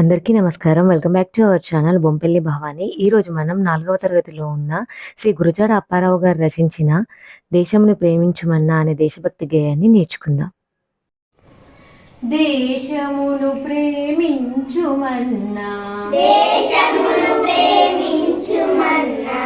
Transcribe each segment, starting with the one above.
అందరికీ నమస్కారం. Welcome back to our channel Bompelli Bhavani. ఈరోజు మనం నాలుగవ తరగతిలో ఉన్న శ్రీ గురుజాడ అప్పారావు గారు రచించిన దేశమును ప్రేమించుమన్నా అనే దేశభక్తి గేయాన్ని నేర్చుకుందాం. దేశమును ప్రేమించుమన్నా. దేశమును ప్రేమించుమన్నా.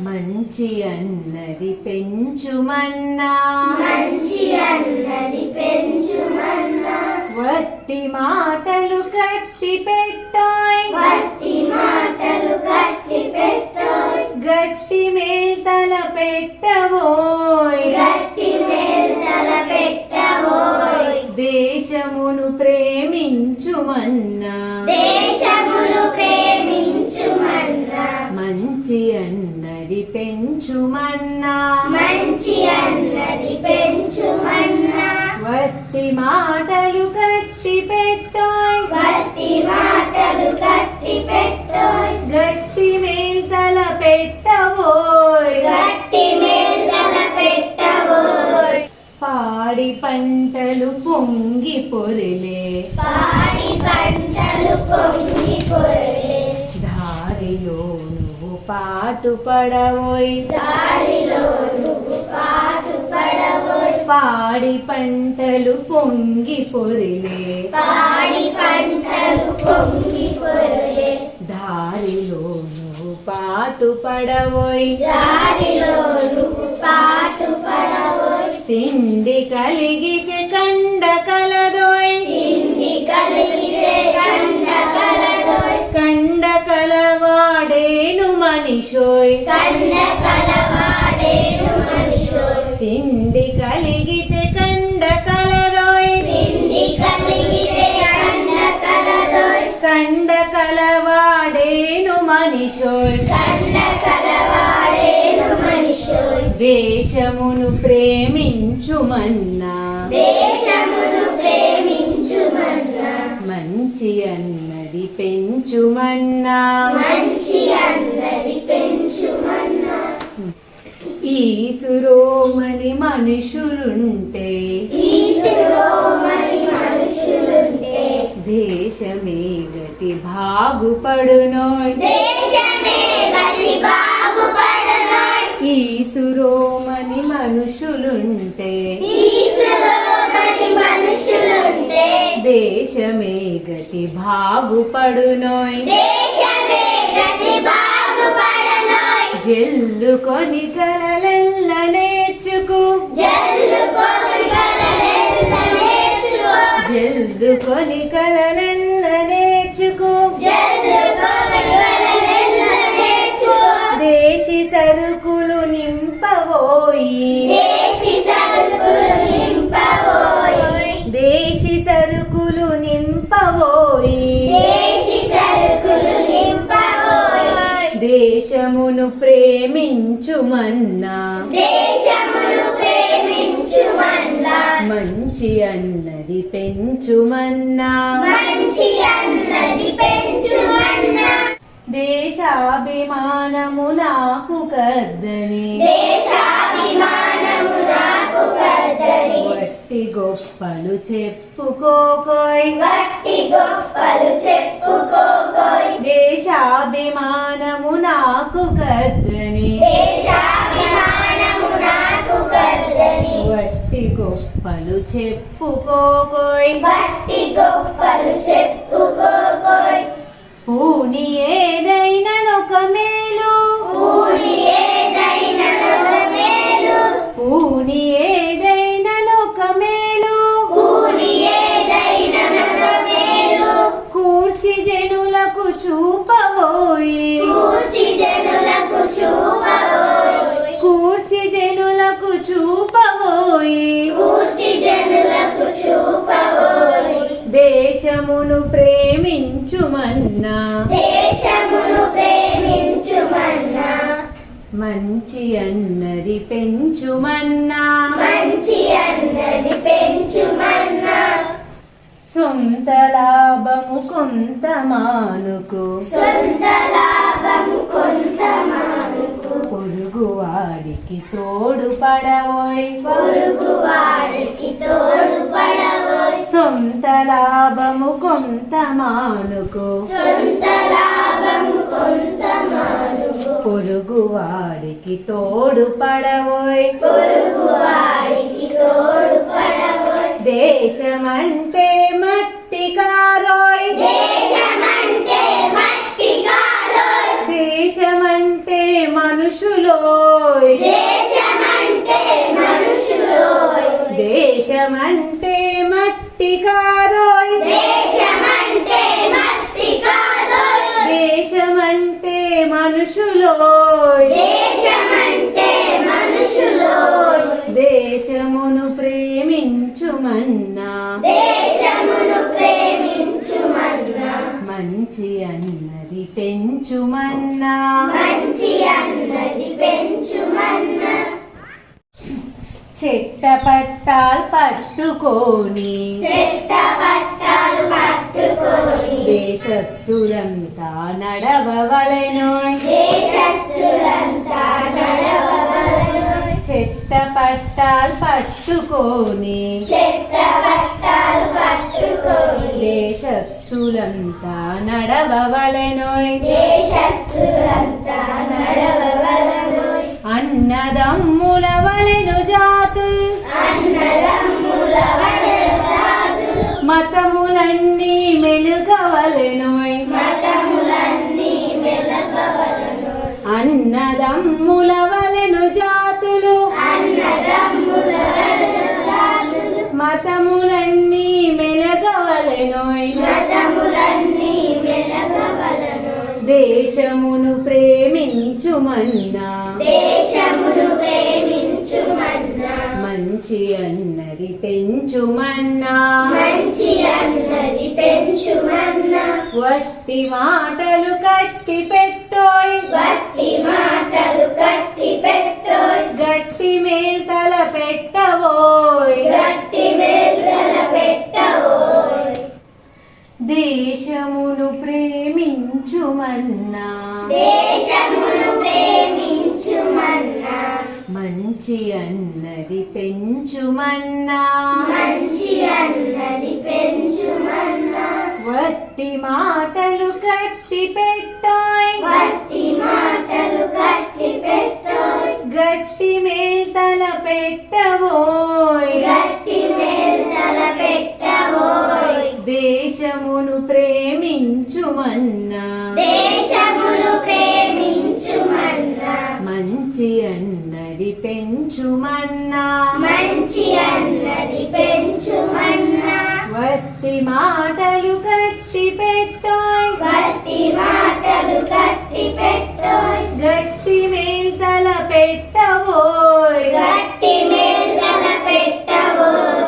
మంచి అన్నది పెంచుమన్నా. మంచి అన్నది పెంచుమన్నా. వట్టి మాటలు కట్టి పెట్టాయ్. వట్టి మాటలు కట్టి పెట్టోయ్. గట్టి మేతల పెట్టబోయ్. గట్టి మేల్తల పెట్టబోయ్. దేశమును ప్రేమించుమన్నా. దేశమును ప్రేమించుమన్నా. మంచి అన్నది పెంచుమన్నా. మంచి అన్నది పెంచుమన్నా. వట్టి మాటలు మాటలు కట్టి పెట్టోయ్. గట్టి మేతల పెట్టబోయ్. గట్టి మేల్తల పెట్టబోయ్. పాడి పంటలు పొంగి పొరిలే. పాడి పంటలు పొంగి పొరలే. దారిలో నువ్వు పాటు పడవోయ్ దారిలో నువ్వు పాటు పాడి పంటలు పొంగి పొరిలే. పాడి పంటలు పొంగి పొరలే. దారిలో నువ్వు పాటు పడవోయ్. దారిలో నువ్వు పాటు పడబోయ్ తిండి కలిగితే కండ కలదోయ్. తిండి కలిగితే కండ కలదోయ్. కండ కలవాడేను మనిషోయ్. కండ కలవాడేను మనుషోయ్. తిండి కలిగితే కండ కలదోయ్. తిండి కలిగితే కండ కలదోయ్. కండ కలవాడేను మనిషోయ్. కండ కలవాడేను మనిషోయ్. దేశమును ప్రేమించుమన్నా. దేశమును ప్రేమించుమన్నా. మంచి అన్నది పెంచుమన్నా. మంచి అన్నది పెంచుమన్నా. ఈ సురోమని మనుషులుంటే దేశమే గతి బాగుపడునోయ్. దేశమే గతి బాగుపడనోయ్. ఈ సురోమని మనుషులుంటే దేశమే గతి బాగుపడునోయ్. జల్లుకొని కలలెల్ల కలలెల్ల నేర్చుకో. జల్లుకొని కలలెల్ల నేర్చుకు కలలెల్ల నేర్చుకో. దేశి సరుకులు నింపబోయి. దేశి సరుకులు నింపబోయ్. దేశమును ప్రేమించుమన్నా. దేశమును ప్రేమించుమన్నా. మంచి అన్నది పెంచుమన్నా. మంచి అన్నది పెంచుమన్నా. దేశాభిమానము నాకు కద్దని దేశాభిమానము నాకు కదని వట్టి గొప్పలు చెప్పుకోకోయ్ గట్టి గొప్పలు చెప్పుకోకోయ్ గట్టి గొప్పలు చెప్పుకోకోయ్ పూని ఏదైననొక మేలు ఊరి ఏదైనా మేలు పూని ఏదైననొక మేలు ఊరి ఏదైనా మేలు కూర్చి జనులకు చూపబోయి. కూర్చి ప్రేమించుమన్నా దేశమును ప్రేమించుమన్నా. మంచి అన్నది పెంచుమన్నా. మంచి అన్నది పెంచుమన్నా. సొంత లాభము కొంత మానుకు సొంత లాభం కొంత మానుకు పొరుగు వాడికి తోడు పడవోయ్. పొరుగు వాడికి తోడు పడవోయ్. సొంత లాభము కొంత మానుకో సొంత లాభము కొంత మానుకు పొరుగు వాడికి తోడు పడవోయ్. దేశమంటే మట్టి కారోయ్. దేశమంటే మట్టి కాలోయ్ దేశమంటే మనుషులోయ్. దేశమంటే మనుషులోయ్. దేశమంటే మట్టి కారోయ్. దేశమంటే మనుషులోయ్. దేశమును ప్రేమించుమన్నా. దేశమును ప్రేమించుమన్నా. మంచి అన్నది పెంచుమన్నా. మంచి అన్నది పెంచుమన్నా. చెట్ట పట్టాలు పట్టుకొని. చెట్ట పట్టాలు పట్టుకొని. దేశస్థులంతా నడవవలెను. చెట్ట పట్టాలు పట్టుకొని. చెట్ట పట్టాలు పట్టుకొని. దేశస్థులంతా నడవవలెను. అన్నదమ్ముల వలెను వలెను మతములన్నీ మెలుగవలెను. అన్నదమ్ముల వలెను జాతులు. మతములన్నీ మెలగవలెను దేశమును ప్రేమించుమన్నా. దేశమును ప్రేమించుమన్నా. మంచి అన్నది పెంచుమన్నా. మంచి అన్నది పెంచుమన్నా. వట్టి మాటలు కట్టి పెట్టోయ్. వట్టి మాటలు కట్టి పెట్టోయ్. గట్టి మేల్తల పెట్టవోయ్ గట్టి మేల్తల పెట్టవోయ్ దేశమును ప్రేమించుమన్నా. మంచి అన్నది పెంచుమన్నా. మంచి అన్నది పెంచుమన్నా. వట్టి మాటలు కట్టి పెట్టోయ్. వట్టి మాటలు కట్టి పెట్టోయ్. గట్టి మేల్తల పెట్టవోయ్ గట్టి మేల్తల పెట్టవోయ్ దేశమును ప్రేమించుమన్నా. వట్టి మాటలు